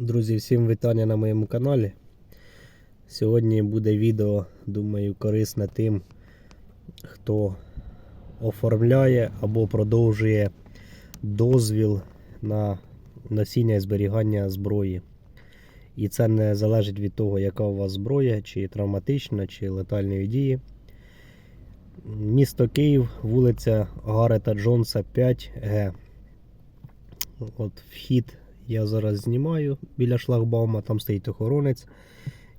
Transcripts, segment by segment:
Друзі, всім вітання на моєму каналі. Сьогодні буде відео, думаю, корисне тим, хто оформляє або продовжує дозвіл на носіння і зберігання зброї. І це не залежить від того, яка у вас зброя, чи травматична, чи летальної дії. Місто Київ, вулиця Гарета Джонса 5Г. От вхід я зараз знімаю біля шлагбаума, там стоїть охоронець.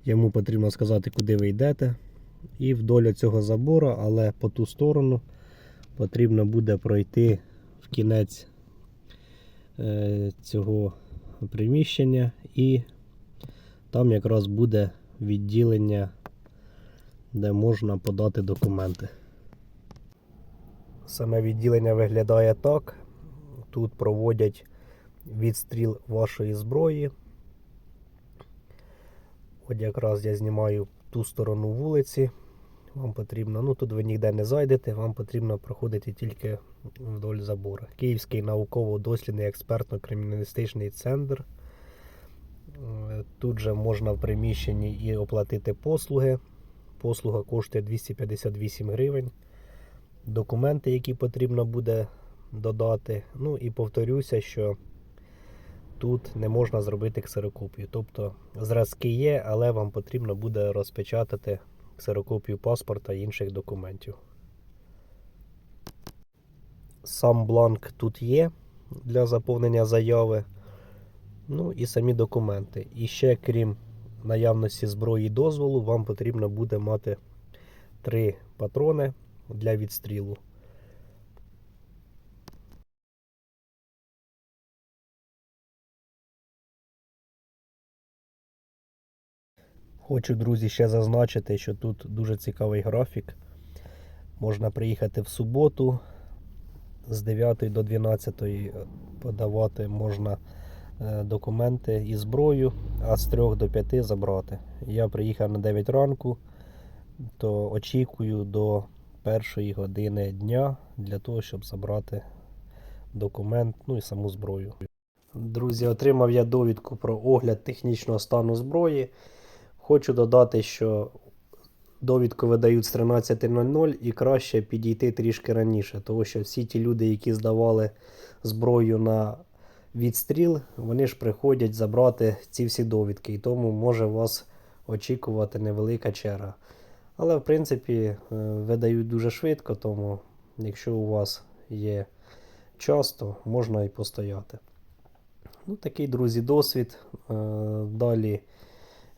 Йому потрібно сказати, куди ви йдете. І вдоль цього забору, але по ту сторону потрібно буде пройти в кінець е, цього приміщення, і там якраз буде відділення, де можна подати документи. Саме відділення виглядає так. Тут проводять відстріл вашої зброї. От якраз я знімаю ту сторону вулиці. Вам потрібно, ну тут ви ніде не зайдете, вам потрібно проходити тільки вдоль забору. Київський науково-дослідний експертно-криміналістичний центр. Тут же можна в приміщенні і оплатити послуги. Послуга коштує 258 гривень. Документи, які потрібно буде додати. Ну і повторюся, що тут не можна зробити ксерокопію. Тобто зразки є, але вам потрібно буде розпечатати ксерокопію паспорта і інших документів. Сам бланк тут є для заповнення заяви. Ну і самі документи. І ще, крім наявності зброї і дозволу, вам потрібно буде мати три патрони для відстрілу. Хочу, друзі, ще зазначити, що тут дуже цікавий графік. Можна приїхати в суботу з 9 до 12 подавати можна е, документи і зброю, а з 3 до 5 забрати. Я приїхав на 9 ранку, то очікую до першої години дня для того, щоб забрати документ, ну і саму зброю. Друзі, отримав я довідку про огляд технічного стану зброї. Хочу додати, що довідку видають з 13.00 і краще підійти трішки раніше, тому що всі ті люди, які здавали зброю на відстріл, вони ж приходять забрати ці всі довідки, і тому може вас очікувати невелика черга. Але, в принципі, е, видають дуже швидко, тому якщо у вас є час, то можна і постояти. Ну, такий, друзі, досвід. Е, Далі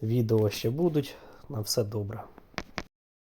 відео ще будуть. На все добре.